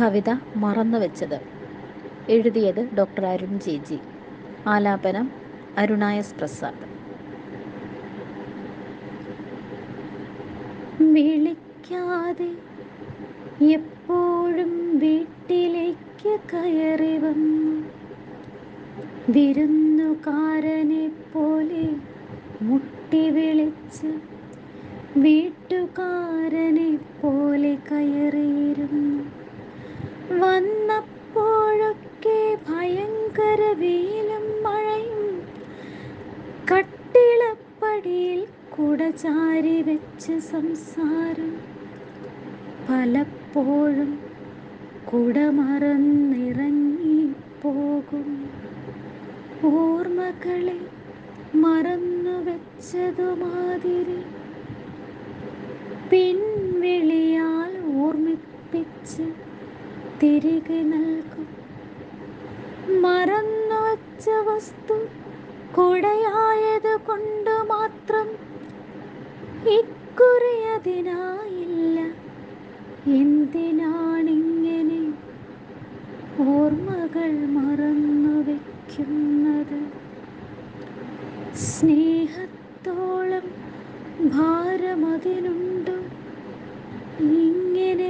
കവിത മറന്നു വെച്ചത് എഴുതിയത് ഡോക്ടർ അരുൺ ജെ ജി. ആലാപനം അരുണായസ് പ്രസാദ്. വിളിക്കാതെ എപ്പോഴും വീട്ടിലേക്ക് കയറി വന്നു. വിരുന്നുകാരനെ പോലെ മുട്ടി വിളിച്ച് വീട്ടുകാരനെ പോലെ കയറിയിരുന്നു. വന്നപ്പോഴൊക്കെ ഭയങ്കര വെയിലും മഴയും. കട്ടിളപ്പടിയിൽ കുടചാരി വെച്ച് സംസാരം പലപ്പോഴും കുടമറന്നിറങ്ങി പോകും ഓർമ്മകളെ മറന്നു വെച്ചതുമാതിരി പിൻവിളിയാൽ ഓർമ്മിപ്പിച്ച് തിരികെ നൽകും. മറന്നു വച്ച വസ്തു കൊടയായത് കൊണ്ട് മാത്രം ഇക്കുറി അതിനായില്ല എന്തിനാണിങ്ങനെ ഓർമ്മകൾ മറന്നു വയ്ക്കുന്നത് സ്നേഹത്തോളം ഭാരമതിനുണ്ടോ ഇങ്ങനെ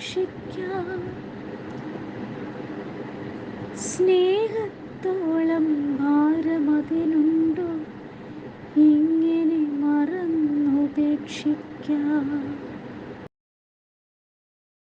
മറന്നുപേക്ഷിക്കാം സ്നേഹത്തോളം ഭാരമതിനുണ്ടോ? ഇങ്ങനെ മറന്നുപേക്ഷിക്കാം.